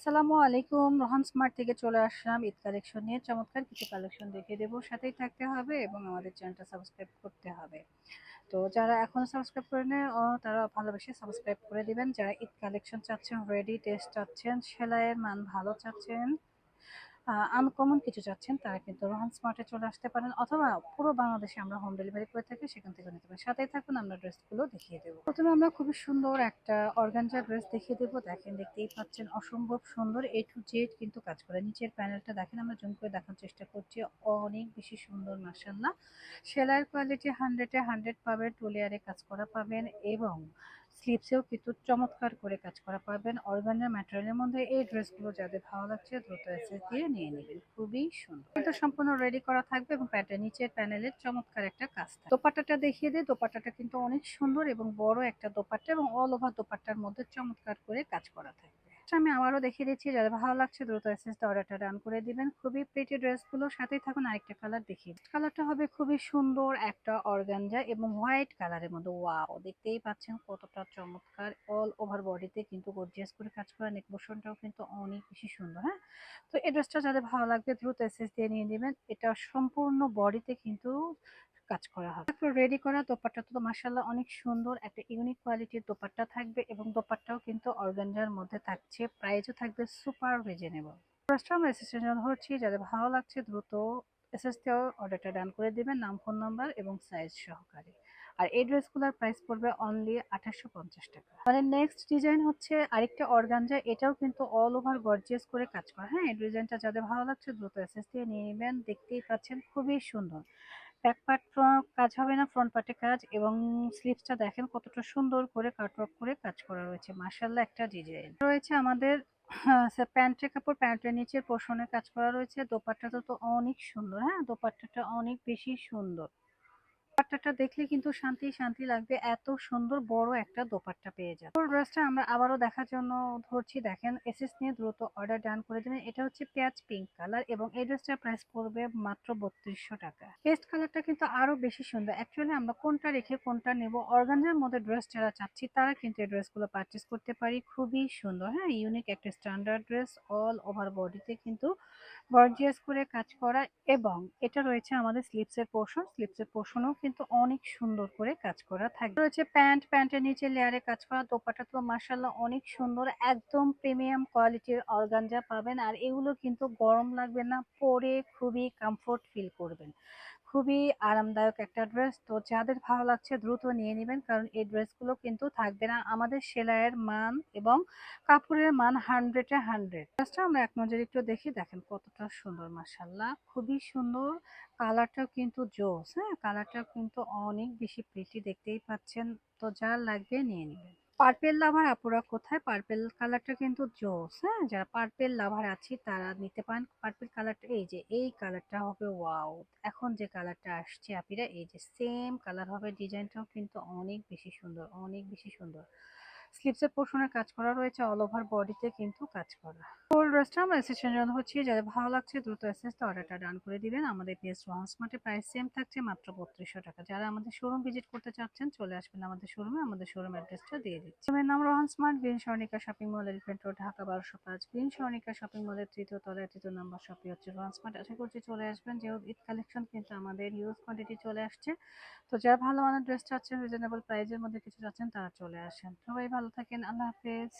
আসসালামু আলাইকুম। রহন স্মার্ট থেকে চলে আসলাম ঈদ কালেকশন নিয়ে। চমৎকার কিছু কালেকশন দেখিয়ে দেবো। সাথেই থাকতে হবে এবং আমাদের চ্যানেলটা সাবস্ক্রাইব করতে হবে। তো যারা এখনও সাবস্ক্রাইব করে ও তারা ভালোবেসে সাবস্ক্রাইব করে দিবেন। যারা ঈদ কালেকশন চাচ্ছেন রেডি টেস্ট চাচ্ছেন, সেলাইয়ের মান ভালো চাচ্ছেন আনকমন কিছু চাচ্ছেন, তারা কিন্তু রোহান স্মার্টে চলে আসতে পারেন অথবা পুরো বাংলাদেশে আমরা হোম ডেলিভারি করে থাকি, সেখান থেকে নিতে পারেন। সাথেই থাকুন, আমরা ড্রেসগুলো দেখিয়ে দেবো। প্রথমে আমরা খুবই সুন্দর একটা অর্গানজা ড্রেস দেখিয়ে দেবো। দেখেন, দেখতেই পাচ্ছেন অসম্ভব সুন্দর এ টু জেড কিন্তু কাজ করে। নিচের প্যানেলটা দেখেন, আমরা জুম করে দেখার চেষ্টা করছি। অনেক বেশি সুন্দর মাসাল্লাহ সেলাইয়ের কোয়ালিটি হান্ড্রেডে হান্ড্রেড পাবেন টুলিয়ারে কাজ করা পাবেন এবং স্লিপসেও কিন্তু চমৎকার করে কাজ করা পাবেন অর্গানের ম্যাটেরিয়ালের মধ্যে এই ড্রেসগুলো যাদের ভালো লাগছে দ্রুত এসেস দিয়ে নিয়ে নেবেন। খুবই সুন্দর। কিন্তু সম্পূর্ণ রেডি করা থাকবে এবং প্যান্টের নিচের প্যানেলের চমৎকার একটা কাজ থাকবে। দোপাট্টাটা দেখিয়ে দিই। দোপাট্টাটা কিন্তু অনেক সুন্দর এবং বড় একটা দোপাট্টা এবং অল ওভার দোপাট্টার মধ্যে চমৎকার করে কাজ করা থাকবে। আমি আবারও দেখিয়ে দিচ্ছি, যাদের ভালো লাগছে দ্রুত এসএস অর্ডারটা ডান করে দিবেন। খুবই প্রিটি ড্রেসগুলো সাথেই থাকুন আরেকটা কালার দেখিয়ে কালারটা হবে খুবই সুন্দর একটা অর্গানজা এবং হোয়াইট কালারের মধ্যে। ওয়াও দেখতেই পাচ্ছেন কতটা চমৎকার অল ওভার বডিতে কিন্তু গর্জিয়াস করে কাজ করা নেক পোর্শনটাও কিন্তু অনেক বেশি সুন্দর হ্যাঁ? তো এই ড্রেসটা যাদের ভালো লাগবে, দ্রুত এসএস দিয়ে নিয়ে নেবেন। এটা সম্পূর্ণ বডিতে কিন্তু কাজ করা হবে। তারপর রেডি করা দোপাট্টা তো মাসাল্লাহ অনেক সুন্দর। একটা ইউনিক কোয়ালিটির দোপাট্টা থাকবে এবং দোপাট্টাও কিন্তু অর্গানজার মধ্যে থাকছে। প্রাইসও থাকবে সুপার রিজনেবল ফার্স্ট আমরা ধরছি যাদের ভালো লাগছে দ্রুত এসএস দিয়েও অর্ডারটা ডান করে দিবেন। নাম ফোন নাম্বার এবং সাইজ সহকারে। আর এই ড্রেসগুলোর প্রাইস পড়বে অনলি আঠাশশো পঞ্চাশ টাকা। মানে নেক্সট ডিজাইন হচ্ছে আরেকটা অর্গানজা এটাও কিন্তু অল ওভার গর্জিয়াস করে কাজ করা। হ্যাঁ এই ডিজাইনটা যাদের ভালো লাগছে দ্রুত এসএস দিয়ে নিয়ে নেবেন। দেখতেই পাচ্ছেন খুবই সুন্দর। ব্যাক পার্ট কাজ হবে না ফ্রন্ট পার্টে কাজ এবং স্লিপসটা দেখেন কতটা সুন্দর করে কাটওয়ার্ক করে কাজ করা রয়েছে। মার্শাল্লাহ একটা ডিজাইন রয়েছে আমাদের প্যান্টের কাপড়, প্যান্টের নিচের পোষণে কাজ করা রয়েছে। দোপাট্টাটা তো অনেক সুন্দর হ্যাঁ দোপাট্টাটা অনেক বেশি সুন্দর। দোপাট্টাটা দেখলে কিন্তু শান্তি শান্তি লাগবে। এত সুন্দর বড় একটা দোপাট্টা পেয়ে যাবে ড্রেসটা আমরা আবারও দেখার জন্য ধরছি, দেখেন, এসএস নিয়ে দ্রুত অর্ডার ডান করে দেবেন। এটা হচ্ছে পেঁয়াজ পিঙ্ক কালার এবং এই ড্রেসটার প্রাইস পড়বে মাত্র বত্রিশশো টাকা। পেস্ট কালারটা কিন্তু আরও বেশি সুন্দর। অ্যাকচুয়ালি আমরা কোনটা রেখে কোনটা নেব, অর্গানজার মধ্যে ড্রেস যারা চাচ্ছি তারা কিন্তু এই ড্রেসগুলো পারচেস করতে পারি। খুবই সুন্দর হ্যাঁ ইউনিক একটা স্ট্যান্ডার্ড ড্রেস অল ওভার বডিতে কিন্তু গর্জিয়াস করে কাজ করা এবং এটা রয়েছে আমাদের স্লিপসের পোর্শন স্লিপসের পোর্শনও কিন্তু অনেক সুন্দর করে কাজ করা থাকবে রয়েছে প্যান্ট, প্যান্টের নিচে লেয়ারে কাজ করা, দোপাটা তো মার্শাল্লাহ অনেক সুন্দর, একদম প্রিমিয়াম কোয়ালিটির অর্গানজা পাবেন। আর এগুলো কিন্তু গরম লাগবে না, পরে খুবই কমফোর্ট ফিল করবেন। খুবই আরামদায়ক একটা ড্রেস তো যাদের ভালো লাগছে দ্রুত নিয়ে নেবেন, কারণ এই ড্রেসগুলো কিন্তু থাকবে না আমাদের সেলাইয়ের মান এবং কাপড়ের মান হান্ড্রেডে হান্ড্রেড ড্রেসটা আমরা এক নজর একটু দেখি, দেখেন কতটা সুন্দর মাসাল্লাহ খুবই সুন্দর। কালারটাও কিন্তু জোস হ্যাঁ? কালারটাও কিন্তু অনেক বেশি প্রিটি দেখতেই পাচ্ছেন। তো যা লাগবে নিয়ে নেবেন। পার্পেল লাভার আপুরা কোথায়? পার্পেল কালারটা কিন্তু জোস হ্যাঁ? যারা পার্পেল লাভার আছে, তারা নিতে পারেন পার্পেল কালারটা এই যে, এই কালারটা হবে ওয়াও এখন যে কালারটা আসছে আপিরা, এই যে সেম কালার হবে ডিজাইনটাও কিন্তু অনেক বেশি সুন্দর, অনেক বেশি সুন্দর। স্লিপসের পোর্শনের কাজ করা রয়েছে অল ওভার বডিতে কিন্তু কাজ করা। ফুল ড্রেসটা আমরা এসেছেন জন্য হচ্ছে, যাদের ভালো লাগছে দ্রুত এসেস তো অর্ডারটা ডান করে দিবেন। আমাদের পেজ রোহান স্মার্টের প্রাইস সেম থাকছে, মাত্র বত্রিশশো টাকা। যারা আমাদের শোরুম ভিজিট করতে চাচ্ছেন, চলে আসবেন আমাদের শোরুমে আমাদের শোরুম অ্যাড্রেসটা দিয়ে দিচ্ছি। আমার নাম Rohan smart green Swarnika shopping mall elephant road Dhaka বারোশো পাঁচ। গ্রিন স্বর্ণিকা শপিং মলের তৃতীয় তলায় তৃতীয় নম্বর শপি হচ্ছে রোহান স্মার্ট আশা করছি চলে আসবেন। যেহেতু ঈদ কালেকশন কিন্তু আমাদের ইউজ কোয়ান্টিটি চলে আসছে। তো যারা ভালো মানের ড্রেস চাচ্ছেন রিজনেবল প্রাইসের মধ্যে কিছু চাচ্ছেন, তারা চলে আসেন। সবাই ভালো থাকেন। আল্লাহ হাফেজ।